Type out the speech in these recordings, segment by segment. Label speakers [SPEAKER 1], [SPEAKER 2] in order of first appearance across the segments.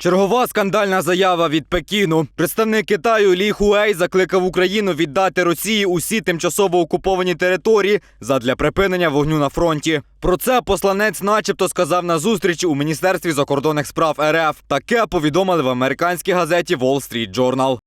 [SPEAKER 1] Чергова скандальна заява від Пекіну. Представник Китаю Лі Хуей закликав Україну віддати Росії усі тимчасово окуповані території задля припинення вогню на фронті. Про це посланець, начебто, сказав на зустрічі у міністерстві закордонних справ РФ. Таке повідомили в американській газеті Wall Street Journal.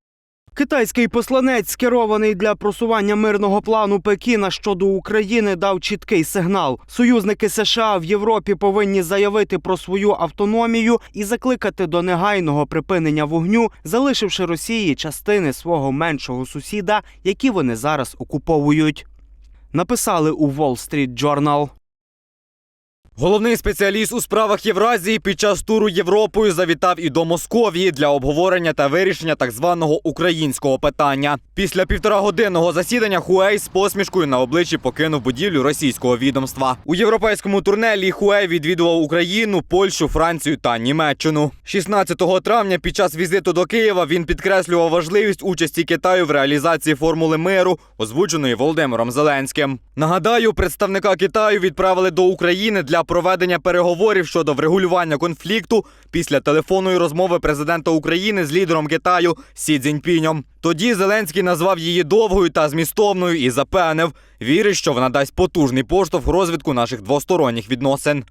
[SPEAKER 2] Китайський посланець, скерований для просування мирного плану Пекіна щодо України, дав чіткий сигнал. Союзники США в Європі повинні заявити про свою автономію і закликати до негайного припинення вогню, залишивши Росії частини свого меншого сусіда, які вони зараз окуповують. Написали у Wall Street Journal.
[SPEAKER 1] Головний спеціаліст у справах Євразії під час туру Європою завітав і до Московії для обговорення та вирішення так званого українського питання. Після півторагодинного засідання Хуей з посмішкою на обличчі покинув будівлю російського відомства. У європейському турне Лі Хуей відвідував Україну, Польщу, Францію та Німеччину. 16 травня під час візиту до Києва він підкреслював важливість участі Китаю в реалізації формули миру, озвученої Володимиром Зеленським. Нагадаю, представника Китаю відправили до України для проведення переговорів щодо врегулювання конфлікту після телефонної розмови президента України з лідером Китаю Сі Цзіньпіньом. Тоді Зеленський назвав її довгою та змістовною і запевнив, вірить, що вона дасть потужний поштовх розвитку наших двосторонніх відносин.